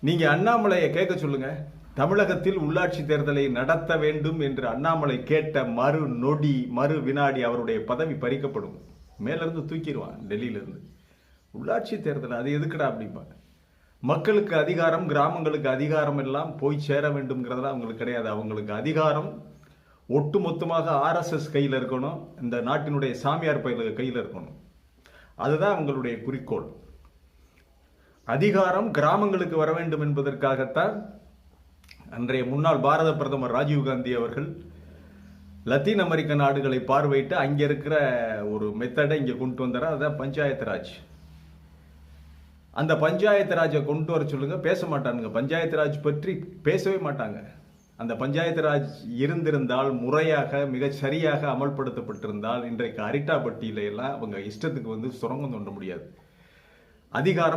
நீங்க அண்ணாமலையை கேட்க சொல்லுங்க. தமிழகத்தில் உள்ளாட்சி தேர்தலை நடத்த வேண்டும் என்று அண்ணாமலை கேட்ட மறு நொடி மறு வினாடி அவருடைய பதவி பறிக்கப்படும். மேலேருந்து தூக்கிடுவான் டெல்லியிலேருந்து. உள்ளாட்சி தேர்தல் அது எதுக்குடா அப்படிம்பாங்க. மக்களுக்கு அதிகாரம் கிராமங்களுக்கு அதிகாரம் எல்லாம் போய் சேர வேண்டும்ங்கிறதுலாம் அவங்களுக்கு கிடையாது. அவங்களுக்கு அதிகாரம் ஒட்டுமொத்தமாக ஆர்எஸ்எஸ் கையில் இருக்கணும். இந்த நாட்டினுடைய சாமியார் பயில கையில் இருக்கணும். அதுதான் அவங்களுடைய குறிக்கோள். அதிகாரம் கிராமங்களுக்கு வர வேண்டும் என்பதற்காகத்தான் அன்றைய முன்னாள் பாரத பிரதமர் ராஜீவ்காந்தி அவர்கள் லத்தீன் அமெரிக்க நாடுகளை பார்வையிட்டு அங்கே இருக்கிற ஒரு மெத்தடை இங்கே கொண்டு வந்தார். அதுதான் பஞ்சாயத்து ராஜ். அந்த பஞ்சாயத்து ராஜை கொண்டு வர சொல்லுங்க. பேச மாட்டானுங்க. பஞ்சாயத்து ராஜ் பற்றி பேசவே மாட்டாங்க. அந்த பஞ்சாயத்து ராஜ் இருந்திருந்தால் முறையாக மிக சரியாக அமல்படுத்தப்பட்டிருந்தால் இன்றைக்கு அரிட்டாப்பட்டியில எல்லாம் அவங்க இஷ்டத்துக்கு வந்து சுரங்கம் தோண்ட முடியாது. அதிகாரம்